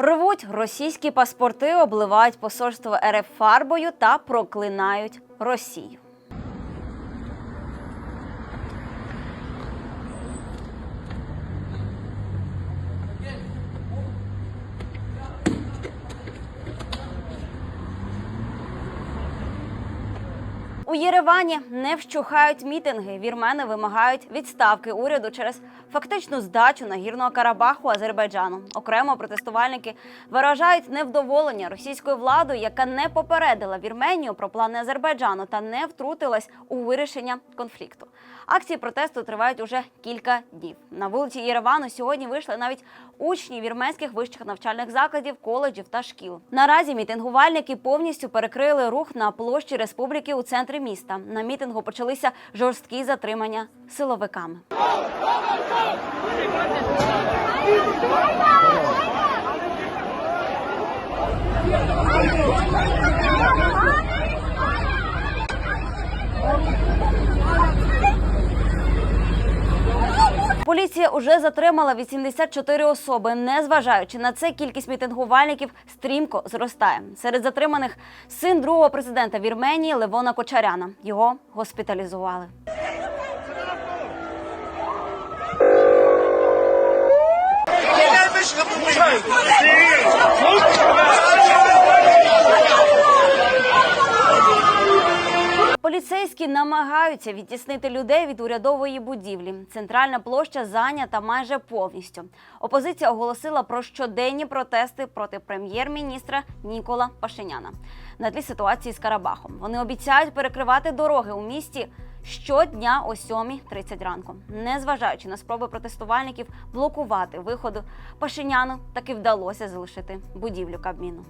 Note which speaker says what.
Speaker 1: Рвуть російські паспорти, обливають посольство РФ фарбою та проклинають Росію. У Єревані не вщухають мітинги. Вірмени вимагають відставки уряду через фактичну здачу нагірного Карабаху Азербайджану. Окремо протестувальники виражають невдоволення російською владою, яка не попередила Вірменію про плани Азербайджану та не втрутилась у вирішення конфлікту. Акції протесту тривають уже кілька днів. На вулиці Єревану сьогодні вийшли навіть учні вірменських вищих навчальних закладів, коледжів та шкіл. Наразі мітингувальники повністю перекрили рух на площі республіки у центрі міста. На мітингу почалися жорсткі затримання силовиками. Поліція уже затримала 84 особи. Незважаючи на це, кількість мітингувальників стрімко зростає. Серед затриманих син другого президента Вірменії Левона Кочаряна. Його госпіталізували. Поліцейські намагаються відтіснити людей від урядової будівлі. Центральна площа зайнята майже повністю. Опозиція оголосила про щоденні протести проти прем'єр-міністра Нікола Пашиняна на тлі ситуації з Карабахом. Вони обіцяють перекривати дороги у місті щодня о 7.30 ранку. Незважаючи на спроби протестувальників блокувати виходу, Пашиняну таки вдалося залишити будівлю Кабміну.